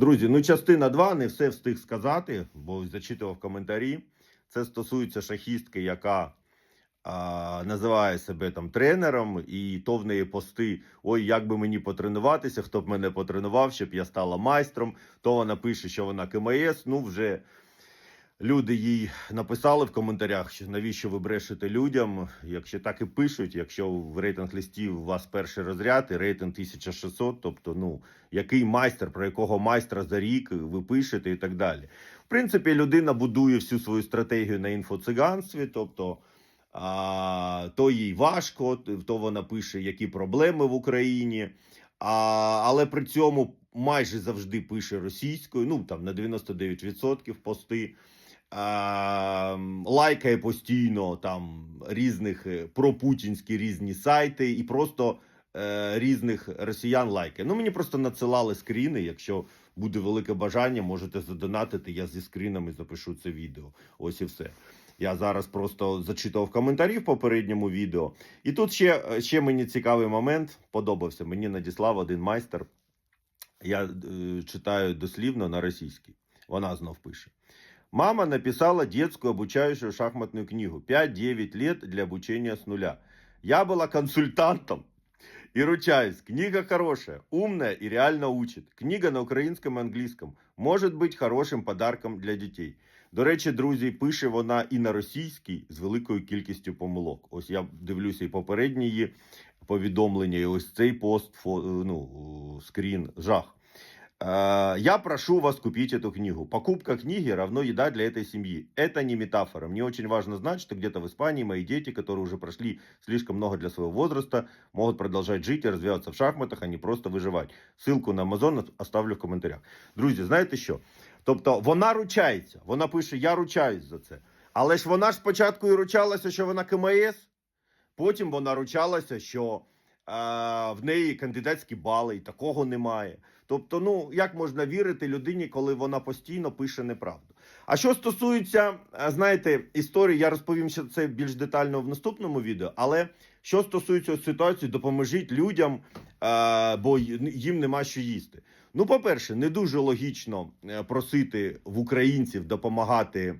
Друзі, ну частина 2, не все встиг сказати, бо зачитував коментарі. Це стосується шахістки, яка а, називає себе там тренером, і то в неї пости: Ой, як би мені потренуватися, хто б мене потренував, щоб я стала майстром. То вона пише, що вона КМС. Ну, вже люди їй написали в коментарях, що навіщо ви брешете людям, якщо так і пишуть, якщо в рейтинг листів у вас перший розряд і рейтинг 1600, тобто, ну, який майстер, про якого майстра за рік ви пишете і так далі. В принципі, людина будує всю свою стратегію на інфоциганстві, тобто. А, то їй важко, то вона пише, які проблеми в Україні, а, але при цьому майже завжди пише російською, ну там на 99% пости. А, лайкає постійно там різних е, пропутінські різні сайти і просто е, різних росіян лайкає. Ну мені просто надсилали скріни. Якщо буде велике бажання, можете задонатити. Я зі скрінами запишу це відео. Ось і все. Я зараз просто зачитував коментарі в попередньому відео. І тут ще, ще мені цікавий момент подобався. Мені надіслав один майстер. Я е, читаю дослівно на російській. Вона знов пише. Мама написала детскую обучающую шахматную книгу «5-9 лет для обучения с нуля». Я была консультантом и ручаюсь. Книга хорошая, умная и реально учит. Книга на українському і англійському може бути хорошим подарком для дітей. До речі, друзі, пише вона і на російській з великою кількістю помилок. Ось я дивлюся і попередні її повідомлення, і ось цей пост, ну, скрін, жах. Э, Я прошу вас купить эту книгу. Покупка книги равно еда для этой семьи. Это не метафора. Мне очень важно знать, что где-то в Испании мои дети, которые уже прошли слишком много для своего возраста, могут продолжать жить и развиваться в шахматах, а не просто виживати. Ссылку на Amazon оставлю в коментарях. Друзі, знаєте що? Тобто вона ручається, вона пише: Я ручаюсь за це. Але ж вона ж спочатку і ручалася, що вона КМС, потім вона ручалася, що е, в неї кандидатські бали, і такого немає. Тобто, ну як можна вірити людині, коли вона постійно пише неправду? А що стосується, е, знаєте, історії, я розповім ще це більш детально в наступному відео. Але що стосується ситуації, допоможіть людям, бо їм нема що їсти. Ну, по-перше, не дуже логічно е, просити в українців допомагати е,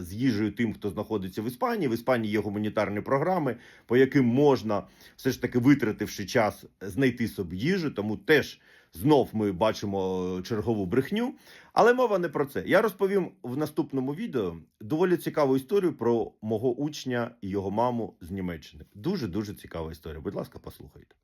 з їжею тим, хто знаходиться в Іспанії. В Іспанії є гуманітарні програми, по яким можна все ж таки витративши час, знайти собі їжу. Тому теж знов ми бачимо чергову брехню. Але мова не про це. Я розповім в наступному відео доволі цікаву історію про мого учня і його маму з Німеччини. Дуже дуже цікава історія. Будь ласка, послухайте.